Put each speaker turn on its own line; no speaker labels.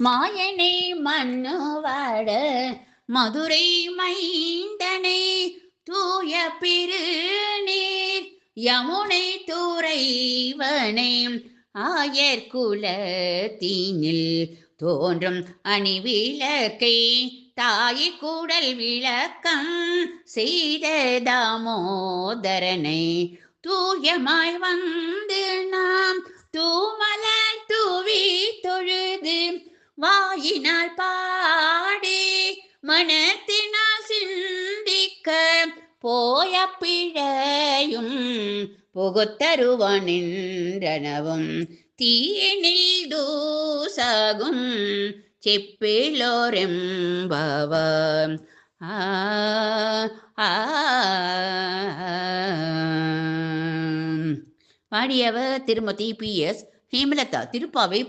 மாயனை மன்னுவாட மதுரை மைந்தனை தூய பிருநீர் யமுனை துறைவனை ஆயர்குலத்தீனில் தோன்றும் அணிவிளக்கை தாயி கூடல் விளக்கம் செய்த தாமோதரனை தூயமாய் வந்து நான் வாயினால் பாடி மனத்தினால் சிந்திக்க போய பிழையும் புகுத்தருவனின்றனவும். தீனில் தூசகும் செப்பிலோரெம்பவம் பாடியவர் திருமதி பி எஸ் ஹேமலதா திருப்பாவை